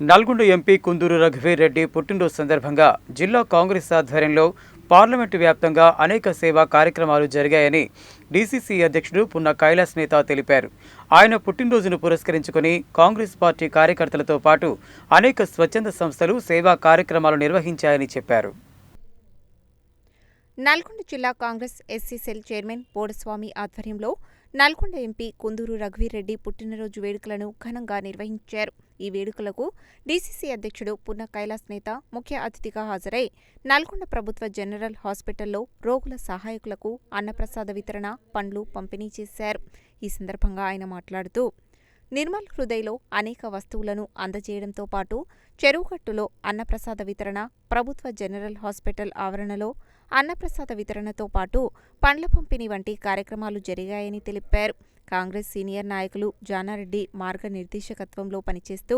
Nalgonda MP Kunduru రఘువీర్ రెడ్డి పుట్టినరోజు సందర్భంగా జిల్లా కాంగ్రెస్ ఆధ్వర్యంలో పార్లమెంటు వ్యాప్తంగా అనేక సేవా కార్యక్రమాలు జరిగాయని డీసీసీ అధ్యక్షుడు పున్న కైలాస్ నేత తెలిపారు. ఆయన పుట్టినరోజును పురస్కరించుకుని కాంగ్రెస్ పార్టీ కార్యకర్తలతో పాటు అనేక స్వచ్ఛంద సంస్థలు సేవా కార్యక్రమాలు నిర్వహించాయని చెప్పారు. నల్గొండ జిల్లా Congress SC cell chairman Bodaswamy ఆధ్వర్యంలో నల్గొండ ఎంపీ కుందూరు రఘువీరెడ్డి పుట్టినరోజు వేడుకలను ఘనంగా నిర్వహించారు. ఈ వేడుకలకు డీసీసీ అధ్యక్షుడు పున్న కైలాస్ నేత ముఖ్య అతిథిగా హాజరై నల్గొండ ప్రభుత్వ జనరల్ హాస్పిటల్లో రోగుల సహాయకులకు అన్నప్రసాద వితరణ పండ్లు పంపిణీ చేశారు. ఈ సందర్భంగా ఆయన మాట్లాడుతూ నిర్మల్ హృదయలో అనేక వస్తువులను అందజేయడంతో పాటు చెరువుగట్టులో అన్నప్రసాద వితరణ ప్రభుత్వ జనరల్ హాస్పిటల్ ఆవరణలో అన్నప్రసాద వితరణతో పాటు పండ్ల పంపిణీ వంటి కార్యక్రమాలు జరిగాయని తెలిపారు. కాంగ్రెస్ సీనియర్ నాయకులు జానారెడ్డి మార్గనిర్దేశకత్వంలో పనిచేస్తూ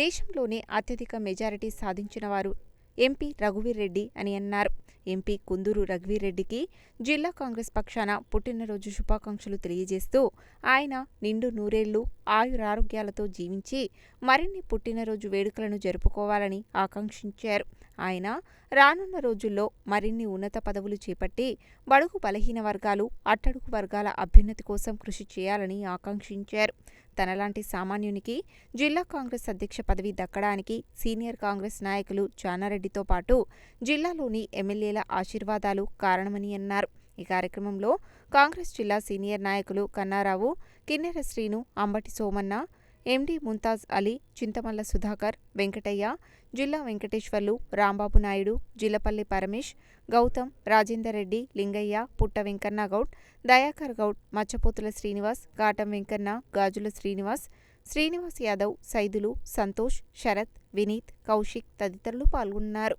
దేశంలోనే అత్యధిక మెజారిటీ సాధించిన వారు ఎంపీ రఘువీర్ రెడ్డి అని అన్నారు. ఎంపీ కుందూరు రఘువీర్ రెడ్డికి జిల్లా కాంగ్రెస్ పక్షాన పుట్టినరోజు శుభాకాంక్షలు తెలియజేస్తూ ఆయన నిండు నూరేళ్ళు ఆయురారోగ్యాలతో జీవించి మరిన్ని పుట్టినరోజు వేడుకలను జరుపుకోవాలని ఆకాంక్షించారు. ఆయన రానున్న రోజుల్లో మరిన్ని ఉన్నత పదవులు చేపట్టి బడుగు బలహీన వర్గాలు అట్టడుగు వర్గాల అభ్యున్నతి కోసం కృషి చేయాలని ఆకాంక్షించారు. తనలాంటి సామాన్యునికి జిల్లా కాంగ్రెస్ అధ్యక్ష పదవి దక్కడానికి సీనియర్ కాంగ్రెస్ నాయకులు జానారెడ్డితో పాటు జిల్లాలోని ఎమ్మెల్యేల ఆశీర్వాదాలు కారణమని అన్నారు. ఈ కార్యక్రమంలో కాంగ్రెస్ జిల్లా సీనియర్ నాయకులు కన్నారావు కిన్నెర శ్రీను అంబటి సోమన్న ఎండి ముంతాజ్ అలీ చింతమల్ల సుధాకర్ వెంకటయ్య జిల్లా వెంకటేశ్వర్లు రాంబాబు నాయుడు జిల్లపల్లి పరమేష్ గౌతమ్ రాజేందర్ రెడ్డి లింగయ్య పుట్ట వెంకన్న గౌడ్ దయాకర్ గౌడ్ మచ్చపోతుల శ్రీనివాస్ కాటం వెంకన్న గాజుల శ్రీనివాస్ శ్రీనివాస్ యాదవ్ సైదులు సంతోష్ శరత్ వినీత్ కౌశిక్ తదితరులు పాల్గొన్నారు.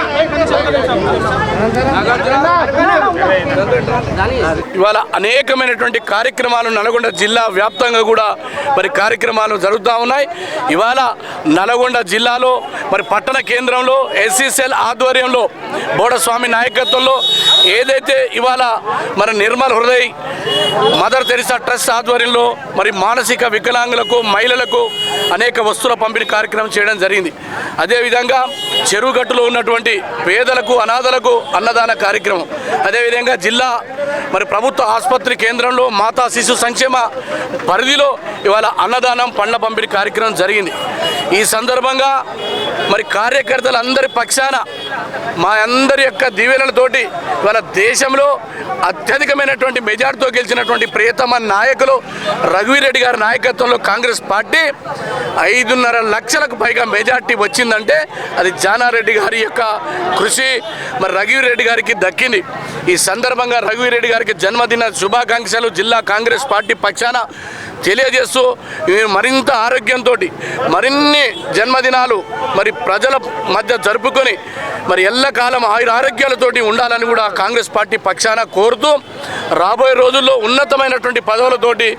ఇవాళ అనేకమైనటువంటి కార్యక్రమాలు నల్గొండ జిల్లా వ్యాప్తంగా కూడా మరి కార్యక్రమాలు జరుగుతూ ఉన్నాయి. ఇవాళ నల్గొండ జిల్లాలో మరి పట్టణ కేంద్రంలో ఎస్సీసెల్ ఆధ్వర్యంలో బోడస్వామి నాయకత్వంలో ఏదైతే ఇవాళ మరి Nirmal Hriday Mother Teresa trust ఆధ్వర్యంలో మరి మానసిక వికలాంగులకు మహిళలకు అనేక వస్తువుల పంపిణీ కార్యక్రమం చేయడం జరిగింది. అదేవిధంగా చెరువుగట్టులో ఉన్నటువంటి పేదలకు అనాథలకు అన్నదాన కార్యక్రమం. అదేవిధంగా జిల్లా మరి ప్రభుత్వ ఆసుపత్రి కేంద్రంలో మాతా శిశు సంక్షేమ పరిధిలో ఇవాళ అన్నదానం పండ్ల పంపిణీ కార్యక్రమం జరిగింది. ఈ సందర్భంగా మరి కార్యకర్తలందరి పక్షాన మా అందరి యొక్క దీవెనలతోటి ఇవాళ దేశంలో అత్యధికమైనటువంటి మెజార్టీతో గెలిచినటువంటి ప్రియతమ నాయకులు రఘువీరెడ్డి గారి నాయకత్వంలో కాంగ్రెస్ పార్టీ ఐదున్నర లక్షలకు పైగా మెజార్టీ వచ్చిందంటే అది జానారెడ్డి గారి యొక్క కృషి. మరి రఘువీరెడ్డి గారికి దక్కింది. ఈ సందర్భంగా రఘువీరెడ్డి గారికి జన్మదిన శుభాకాంక్షలు జిల్లా కాంగ్రెస్ పార్టీ పక్షాన తెలియజేస్తూ మీరు మరింత ఆరోగ్యంతో మరిన్ని జన్మదినాలు మరి ప్రజల మధ్య జరుపుకొని మరి ఎల్లకాలం ఆయుర ఆరోగ్యాలతోటి ఉండాలని కూడా కాంగ్రెస్ పార్టీ పక్షాన కోరుతూ రాబోయే రోజుల్లో ఉన్నతమైనటువంటి పదవులతోటి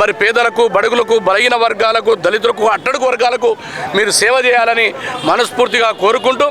మరి పేదలకు బడుగులకు బలహీన వర్గాలకు దళితులకు అట్టడుగు వర్గాలకు మీరు సేవ చేయాలని మనస్ఫూర్తిగా కోరుకుంటూ